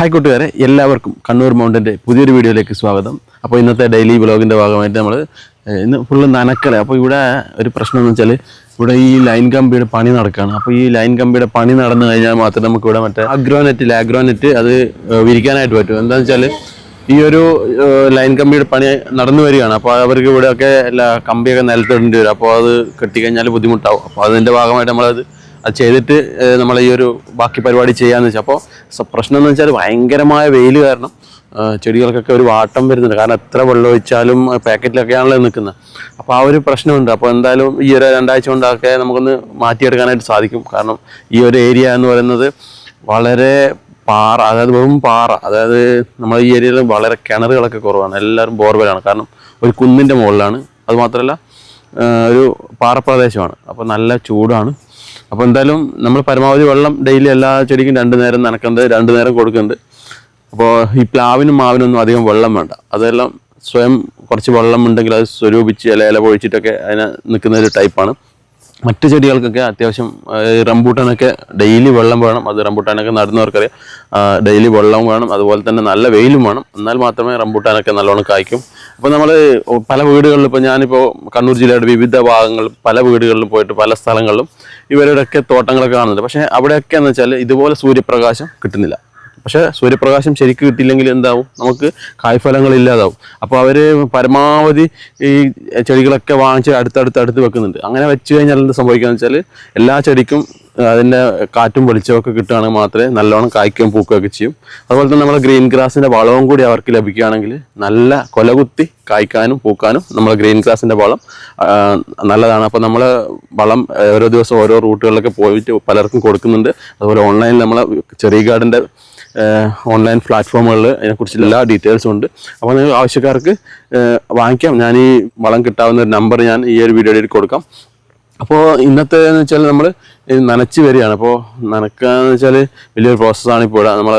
Hi കൂട്ടുകാരെ എല്ലാവർക്കും കണ്ണൂർ മൗണ്ടന്റെ പുതിയൊരു വീഡിയോയിലേക്ക് സ്വാഗതം. അപ്പോൾ ഇന്നത്തെ ഡെയിലി വ്ളോഗിന്റെ ഭാഗമായിട്ട് നമ്മൾ ഇന്ന് ഫുള്ള് നനക്കല. അപ്പോൾ ഇവിടെ ഒരു പ്രശ്നം എന്ന് വെച്ചാൽ ഇവിടെ ഈ ലൈൻ കമ്പിയുടെ പണി നടക്കുകയാണ് അപ്പോൾ ഈ ലൈൻ കമ്പിയുടെ പണി നടന്നു കഴിഞ്ഞാൽ മാത്രമേ നമുക്ക് ഇവിടെ മറ്റേ അഗ്രോനെറ്റ് ലാഗ്രോനെറ്റ് അത് വിരിക്കാനായിട്ട് പറ്റും. എന്താണെന്ന് വെച്ചാൽ ഈ ഒരു ലൈൻ കമ്പിയുടെ പണി നടന്നു വരികയാണ്. അപ്പോൾ അവർക്ക് ഇവിടെയൊക്കെ എല്ലാ കമ്പിയൊക്കെ നിലത്തിടേണ്ടി വരും. അപ്പോൾ അത് കെട്ടിക്കഴിഞ്ഞാൽ ബുദ്ധിമുട്ടാവും. അപ്പോൾ അതിന്റെ ഭാഗമായിട്ട് നമ്മളത് അത് ചെയ്തിട്ട് നമ്മൾ ഈ ഒരു ബാക്കി പരിപാടി ചെയ്യാന്ന് വെച്ചാൽ അപ്പോൾ പ്രശ്നം എന്ന് വെച്ചാൽ ഭയങ്കരമായ വെയിൽ കാരണം ചെടികൾക്കൊക്കെ ഒരു വാട്ടം വരുന്നുണ്ട്. കാരണം എത്ര വെള്ളം ഒഴിച്ചാലും പാക്കറ്റിലൊക്കെയാണല്ലോ നിൽക്കുന്നത് അപ്പോൾ ആ ഒരു പ്രശ്നമുണ്ട്. അപ്പോൾ എന്തായാലും ഈ ഒരു രണ്ടാഴ്ച കൊണ്ടൊക്കെ നമുക്കൊന്ന് മാറ്റിയെടുക്കാനായിട്ട് സാധിക്കും. കാരണം ഈ ഒരു ഏരിയ എന്ന് പറയുന്നത് വളരെ പാറ അതായത് വെറും പാറ. അതായത് നമ്മൾ ഈ ഏരിയയിൽ വളരെ കിണറുകളൊക്കെ കുറവാണ്. എല്ലാവരും ബോർവെലാണ്. കാരണം ഒരു കുന്നിന്റെ മുകളിലാണ്. അതുമാത്രമല്ല ഒരു പാറപ്രദേശമാണ്. അപ്പോൾ നല്ല ചൂടാണ്. അപ്പോൾ എന്തായാലും നമ്മൾ പരമാവധി വെള്ളം ഡെയിലി എല്ലാ ചെടിക്കും രണ്ട് നേരം നനക്കുന്നത് രണ്ട് നേരം കൊടുക്കുന്നുണ്ട് അപ്പോൾ ഈ പ്ലാവിനും മാവിനും ഒന്നും അധികം വെള്ളം വേണ്ട. അതെല്ലാം സ്വയം കുറച്ച് വെള്ളം ഉണ്ടെങ്കിൽ അത് സ്വരൂപിച്ച് ഇല ഇല പൊഴിച്ചിട്ടൊക്കെ അതിനെ നിൽക്കുന്ന ഒരു ടൈപ്പാണ് മറ്റു ചെടികൾക്കൊക്കെ അത്യാവശ്യം റംബൂട്ടാനൊക്കെ ഡെയിലി വെള്ളം വേണം. അത് റംബൂട്ടാനൊക്കെ നടുന്നവർക്കറിയാം. ഡെയിലി വെള്ളം വേണം. അതുപോലെ തന്നെ നല്ല വെയിലും വേണം. എന്നാൽ മാത്രമേ റംബൂട്ടാനൊക്കെ നല്ലോണം കായ്ക്കും. അപ്പോൾ നമ്മൾ പല വീടുകളിലും ഇപ്പോൾ ഞാനിപ്പോൾ കണ്ണൂർ ജില്ലയുടെ വിവിധ ഭാഗങ്ങളിൽ പല വീടുകളിലും പോയിട്ട് പല സ്ഥലങ്ങളിലും ഇവരുടെയൊക്കെ തോട്ടങ്ങളൊക്കെ കാണുന്നുണ്ട്. പക്ഷേ അവിടെയൊക്കെ എന്ന് വെച്ചാൽ ഇതുപോലെ സൂര്യപ്രകാശം കിട്ടുന്നില്ല. പക്ഷേ സൂര്യപ്രകാശം ശരിക്കും കിട്ടിയില്ലെങ്കിൽ എന്താവും? നമുക്ക് കായ്ഫലങ്ങൾ ഇല്ലാതാവും. അപ്പോൾ അവർ പരമാവധി ഈ ചെടികളൊക്കെ വാങ്ങിച്ച് അടുത്തടുത്ത് അടുത്ത് വെക്കുന്നുണ്ട്. അങ്ങനെ വെച്ച് കഴിഞ്ഞാൽ എന്ത് സംഭവിക്കുക വെച്ചാൽ എല്ലാ ചെടിക്കും അതിന്റെ കാറ്റും വെളിച്ചമൊക്കെ കിട്ടുകയാണെങ്കിൽ മാത്രമേ നല്ലോണം കായ്ക്കുകയും പൂക്കുകയൊക്കെ ചെയ്യും. അതുപോലെ തന്നെ നമ്മുടെ ഗ്രീൻ ഗ്രാസിന്റെ വളവും കൂടി അവർക്ക് ലഭിക്കുകയാണെങ്കിൽ നല്ല കൊലകുത്തി കായ്ക്കാനും പൂക്കാനും നമ്മൾ ഗ്രീൻ ഗ്രാസിന്റെ വളം നല്ലതാണ്. അപ്പോൾ നമ്മൾ വളം ഓരോ ദിവസം ഓരോ റൂട്ടുകളിലൊക്കെ പോയിട്ട് പലർക്കും കൊടുക്കുന്നുണ്ട്. അതുപോലെ ഓൺലൈനിൽ നമ്മൾ ചെറിയ ഗാർഡന്റെ ഓൺലൈൻ പ്ലാറ്റ്ഫോമുകളിൽ അതിനെക്കുറിച്ച് എല്ലാ ഡീറ്റെയിൽസും ഉണ്ട്. അപ്പോൾ നിങ്ങൾ ആവശ്യക്കാർക്ക് വാങ്ങിക്കാം. ഞാൻ ഈ വളം കിട്ടാവുന്ന ഒരു നമ്പർ ഞാൻ ഈ ഒരു വീഡിയോയിൽ കൊടുക്കാം. അപ്പോൾ ഇന്നത്തെ എന്ന് വെച്ചാൽ നമ്മൾ നനച്ച് വരികയാണ്. അപ്പോൾ നനക്കുക എന്ന് വെച്ചാൽ വലിയൊരു പ്രോസസ്സാണ് ഇപ്പോൾ നമ്മൾ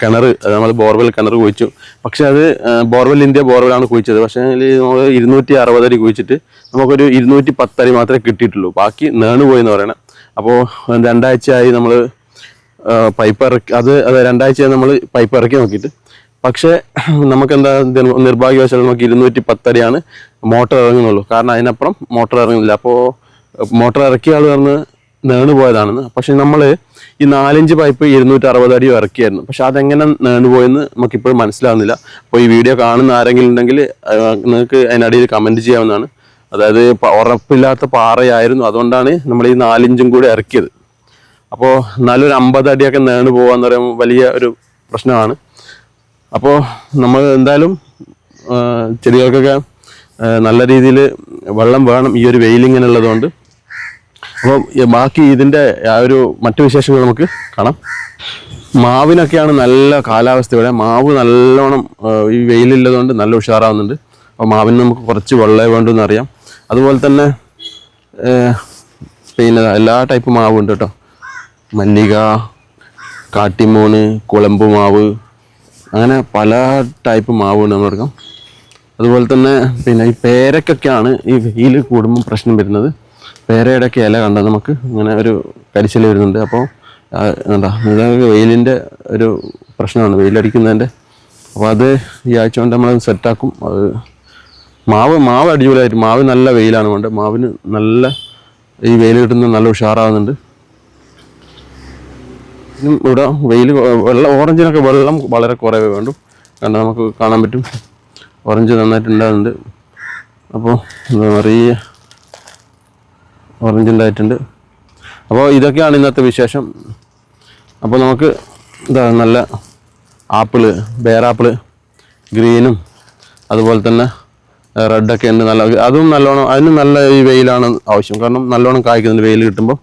കിണർ നമ്മൾ ബോർവെൽ കിണർ കുഴിച്ചു. പക്ഷേ അത് ബോർവെൽ ഇന്ത്യ ബോർവെലാണ് കുഴിച്ചത്. പക്ഷേ നമ്മൾ ഇരുന്നൂറ്റി അറുപതടി കുഴിച്ചിട്ട് നമുക്കൊരു ഇരുന്നൂറ്റി പത്തരി മാത്രമേ കിട്ടിയിട്ടുള്ളൂ. ബാക്കി നേണ് പോയി എന്ന് പറയണം. അപ്പോൾ രണ്ടാഴ്ചയായി നമ്മൾ പൈപ്പ് ഇറക്കി അത് അത് രണ്ടാഴ്ചയായി നമ്മൾ പൈപ്പ് ഇറക്കി നോക്കിയിട്ട്. പക്ഷേ നമുക്ക് എന്താ നിർഭാഗ്യവശാൽ നമുക്ക് ഇരുന്നൂറ്റി പത്തടിയാണ് മോട്ടർ ഇറങ്ങുന്നുള്ളൂ. കാരണം അതിനപ്പുറം മോട്ടർ ഇറങ്ങുന്നില്ല. അപ്പോൾ മോട്ടർ ഇറക്കിയ ആൾ പറഞ്ഞ് നേണ് പോയതാണെന്ന്. പക്ഷെ നമ്മൾ ഈ നാലഞ്ച് പൈപ്പ് ഇരുന്നൂറ്റി അറുപത് അടി ഇറക്കിയായിരുന്നു. പക്ഷെ അതെങ്ങനെ നേണു പോയെന്ന് നമുക്കിപ്പോഴും മനസ്സിലാവുന്നില്ല. അപ്പോൾ ഈ വീഡിയോ കാണുന്ന ആരെങ്കിലും ഉണ്ടെങ്കിൽ നിങ്ങൾക്ക് അതിനടിയിൽ കമന്റ് ചെയ്യാവുന്നതാണ്. അതായത് ഉറപ്പില്ലാത്ത പാറയായിരുന്നു. അതുകൊണ്ടാണ് നമ്മൾ ഈ നാലിഞ്ചും കൂടി ഇറക്കിയത്. അപ്പോൾ നല്ലൊരു അമ്പത് അടിയൊക്കെ നേണ് പോകാന്ന് പറയുമ്പോൾ വലിയ ഒരു പ്രശ്നമാണ്. അപ്പോൾ നമ്മൾ എന്തായാലും ചെടികൾക്കൊക്കെ നല്ല രീതിയിൽ വെള്ളം വേണം ഈ ഒരു വെയിലിങ്ങനെ ഉള്ളതുകൊണ്ട്. അപ്പോൾ ബാക്കി ഇതിന്റെ ആ ഒരു മറ്റു വിശേഷങ്ങൾ നമുക്ക് കാണാം. മാവിനൊക്കെയാണ് നല്ല കാലാവസ്ഥ ഇവിടെ. മാവ് നല്ലോണം ഈ വെയിലുള്ളതുകൊണ്ട് നല്ല ഉഷാറാവുന്നുണ്ട്. അപ്പോൾ മാവിന് നമുക്ക് കുറച്ച് വെള്ളമേ വേണ്ടൂ എന്നറിയാം അതുപോലെ തന്നെ പിന്നെ എല്ലാ ടൈപ്പ് മാവുണ്ട് കേട്ടോ. മല്ലിക കാട്ടിമോണ് കുളമ്പ് മാവ് അങ്ങനെ പല ടൈപ്പ് മാവുണ്ട് നമ്മളെടുക്കാം അതുപോലെ തന്നെ പിന്നെ ഈ പേരക്കൊക്കെയാണ് ഈ വെയിൽ കൂടുമ്പോൾ പ്രശ്നം വരുന്നത്. പേരയുടെയൊക്കെ ഇല കണ്ട നമുക്ക് ഇങ്ങനെ ഒരു കരിച്ചിൽ വരുന്നുണ്ട്. അപ്പോൾ എന്താ വെയിലിന്റെ ഒരു പ്രശ്നമാണ് വെയിലടിക്കുന്നതിന്റെ. അപ്പോൾ അത് ഈ ആഴ്ച കൊണ്ട് നമ്മൾ സെറ്റാക്കും. അത് മാവ് മാവ് അടിപൊളിയായിട്ട് മാവ് നല്ല വെയിലാണ് കൊണ്ട് മാവിന് നല്ല ഈ വെയിൽ കിട്ടുന്ന നല്ല ഉഷാറാവുന്നുണ്ട്. ഇവിടെ വെയിൽ വെള്ളം ഓറഞ്ചിനൊക്കെ വെള്ളം വളരെ കുറവേ വേണ്ടു. കാരണം നമുക്ക് കാണാൻ പറ്റും. ഓറഞ്ച് നന്നായിട്ടുണ്ടാകുന്നുണ്ട്. അപ്പോൾ നിറയെ ഓറഞ്ച് ഉണ്ടായിട്ടുണ്ട്. അപ്പോൾ ഇതൊക്കെയാണ് ഇന്നത്തെ വിശേഷം. അപ്പോൾ നമുക്ക് എന്താ നല്ല ആപ്പിൾ ബേറാപ്പിൾ ഗ്രീനും അതുപോലെ തന്നെ റെഡൊക്കെ ഉണ്ട്. നല്ല അതും നല്ലോണം അതിന് നല്ല ഈ വെയിലാണ് ആവശ്യം. കാരണം നല്ലോണം കായ്ക്കുന്നുണ്ട് വെയിൽ കിട്ടുമ്പോൾ.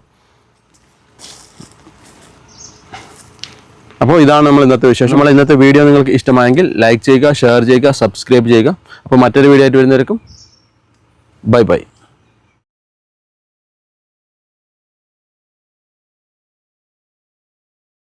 അപ്പോൾ ഇതാണ് നമ്മൾ ഇന്നത്തെ വിശേഷം. നമ്മൾ ഇന്നത്തെ വീഡിയോ നിങ്ങൾക്ക് ഇഷ്ടമായെങ്കിൽ ലൈക്ക് ചെയ്യുക ഷെയർ ചെയ്യുക സബ്സ്ക്രൈബ് ചെയ്യുക. അപ്പോൾ മറ്റൊരു വീഡിയോ ആയിട്ട് വരുന്നവർക്കും ബൈ ബൈ